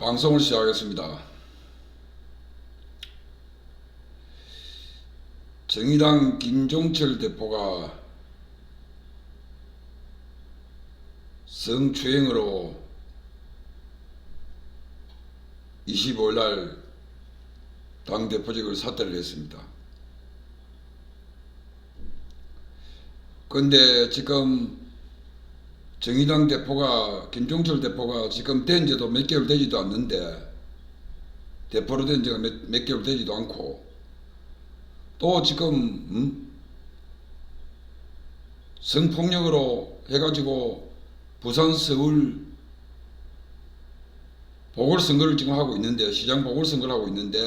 방송을 시작하겠습니다. 정의당 김종철 대표가 성추행으로 25일 날 당대표직을 사퇴를 했습니다. 근데 지금 정의당 대표가 김종철 대표가 지금 된 지도 몇 개월 되지도 않는데 대표로 된 지가 몇, 몇 개월 되지도 않고 또 지금 음? 성폭력으로 해가지고 부산 서울 보궐선거를 지금 하고 있는데 시장 보궐선거를 하고 있는데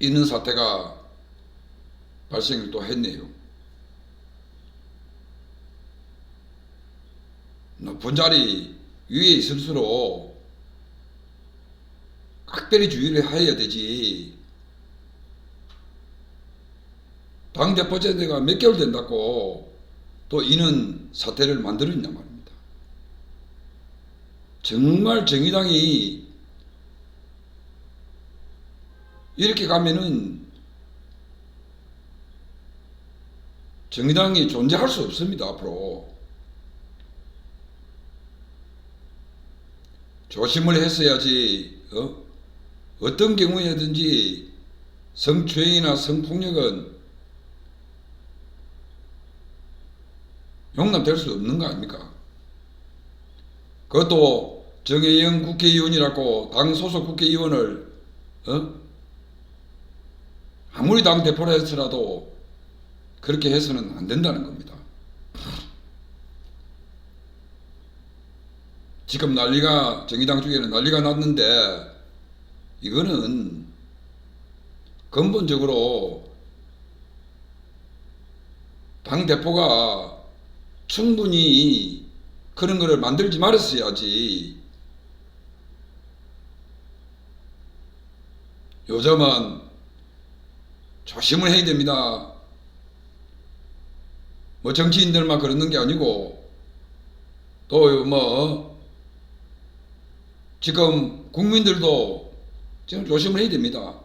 이런 사태가 발생을 또 했네요. 높은 자리 위에 있을수록 각별히 주의를 해야 되지. 당대표 제대가 몇 개월 된다고 또 이는 사태를 만들었냐 말입니다. 정말 정의당이 이렇게 가면은 정의당이 존재할 수 없습니다, 앞으로. 조심을 했어야지, 어? 어떤 경우에든지 성추행이나 성폭력은 용납될 수 없는 거 아닙니까? 그것도 정혜영 국회의원이라고 당 소속 국회의원을 어? 아무리 당 대표라 해서라도 그렇게 해서는 안 된다는 겁니다. 지금 난리가 정의당 쪽에는 난리가 났는데 이거는 근본적으로 당 대표가 충분히 그런 거를 만들지 말았어야지. 요즘은 조심을 해야 됩니다. 뭐 정치인들만 그러는 게 아니고 또 뭐 지금 국민들도 지금 조심을 해야 됩니다.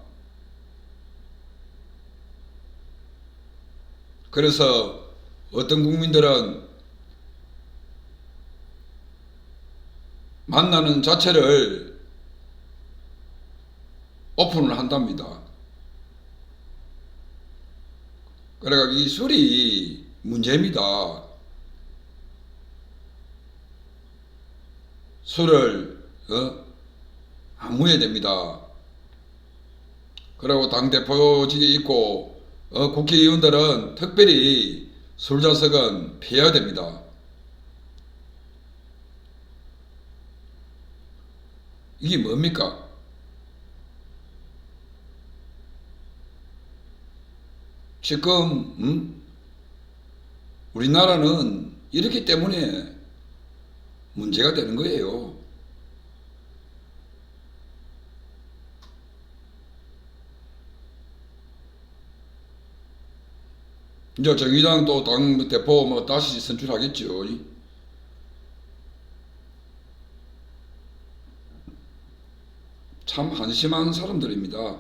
그래서 어떤 국민들은 만나는 자체를 오픈을 한답니다. 그래가 이 술이 문제입니다. 술을 어? 안 무해야 됩니다. 그리고 당 대표직에 있고 어, 국회의원들은 특별히 술 자석은 피해야 됩니다. 이게 뭡니까? 지금 음? 우리나라는 이렇기 때문에 문제가 되는 거예요. 이제 정의당 또 당 대표 뭐 다시 선출하겠죠. 참 한심한 사람들입니다.